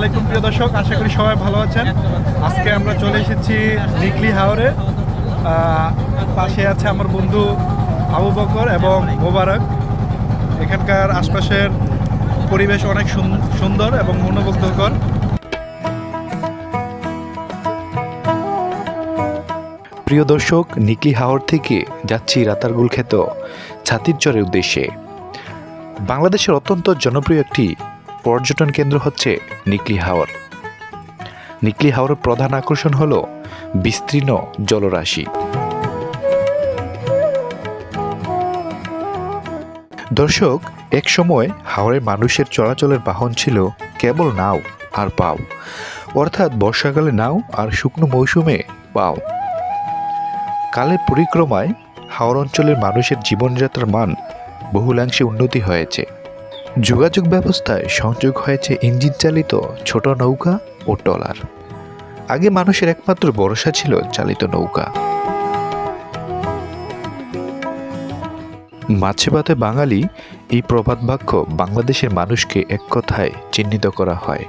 প্রিয় দর্শক, আশা করি সবাই ভালো আছেন। আজকে আমরা চলে এসেছি নিকলি হাওরে। পাশে আছে আমার বন্ধু আবু বকর এবং মোবারক। এখানকার আশপাশের পরিবেশ অনেক সুন- সুন্দর এবং মনোমুগ্ধকর। প্রিয় দর্শক, নিকলি হাওর থেকে যাচ্ছি রাতারগুল খ্যাত ছাতির চরের উদ্দেশ্যে। বাংলাদেশের অত্যন্ত জনপ্রিয় একটি পর্যটন কেন্দ্র হচ্ছে নিকলি হাওর। নিকলি হাওরের প্রধান আকর্ষণ হল বিস্তীর্ণ জলরাশি। দর্শক, এক সময় হাওড়ে মানুষের চলাচলের বাহন ছিল কেবল নাও আর পাও। অর্থাৎ বর্ষাকালে নাও আর শুকনো মৌসুমে পাও। কালের পরিক্রমায় হাওড় অঞ্চলের মানুষের জীবনযাত্রার মান বহুলাংশে উন্নতি হয়েছে। যোগাযোগ ব্যবস্থায় সংযোগ হয়েছে ইঞ্জিন চালিত ছোট নৌকা ও ট্রলার। আগে মানুষের একমাত্র ভরসা ছিল চালিত নৌকা। মাছে ভাতে বাঙালি, এই প্রবাদ বাক্য বাংলাদেশের মানুষকে এক কথায় চিহ্নিত করা হয়।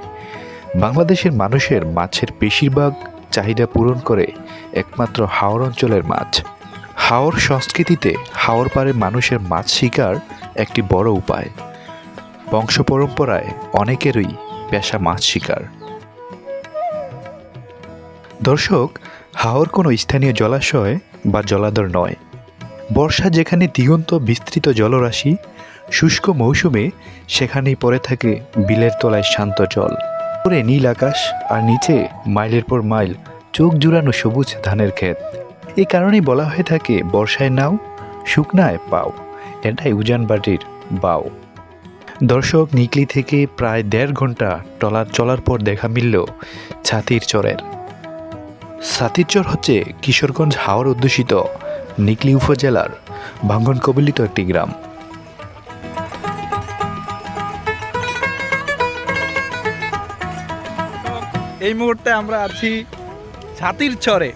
বাংলাদেশের মানুষের মাছের বেশিরভাগ চাহিদা পূরণ করে একমাত্র হাওর অঞ্চলের মাছ। হাওর সংস্কৃতিতে হাওর পারে মানুষের মাছ শিকার একটি বড় উপায়। বংশ পরম্পরায় অনেকেরই পেশা মাছ শিকার। দর্শক, হাওর কোনো স্থানীয় জলাশয় বা জলাধর নয়। বর্ষা যেখানে দিগন্ত বিস্তৃত জলরাশি, শুষ্ক মৌসুমে সেখানেই পড়ে থাকে বিলের তলায় শান্ত জল। উপরে নীল আকাশ আর নিচে মাইলের পর মাইল চোখ জুড়ানো সবুজ ধানের ক্ষেত। এ কারণেই বলা হয়ে থাকে, বর্ষায় নাও, শুকনায় পাও। এটাই উজানবাটির বাও। দর্শক নিকলি থেকে প্রায় দেড় ঘণ্টা টলার চলার পর দেখা মিলল ছাতির চরের। ছাতির চর হচ্ছে কিশোরগঞ্জ হাওর অধ্যুষিত নিকলি উপজেলার ভাঙ্গন কবলিত একটি গ্রাম। এই মুহূর্তে আমরা আছি ছাতির চরে।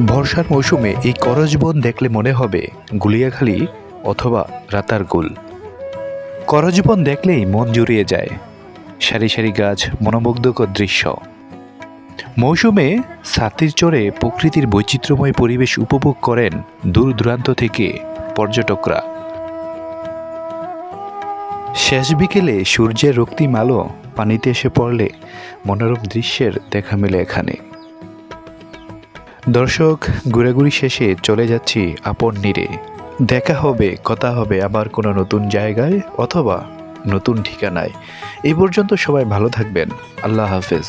বর্ষার মৌসুমে এই করজবন দেখলে মনে হবে গুলিয়াখালী অথবা রাতারগুল করজবন দেখলেই মন জুড়িয়ে যায়। সারি সারি গাছ, মনোমুগ্ধকর দৃশ্য। মৌসুমে সাতির চরে প্রকৃতির বৈচিত্র্যময় পরিবেশ উপভোগ করেন দূর দূরান্ত থেকে পর্যটকরা। শেষ বিকেলে সূর্যের রক্তিম আলো পানিতে এসে পড়লে মনোরম দৃশ্যের দেখা মেলে এখানে। দর্শক, ঘুরাঘুরি শেষে চলে যাচ্ছি আপন নীরে। দেখা হবে, কথা হবে আবার কোনো নতুন জায়গায় অথবা নতুন ঠিকানায়। এই পর্যন্ত সবাই ভালো থাকবেন। আল্লাহ হাফেজ।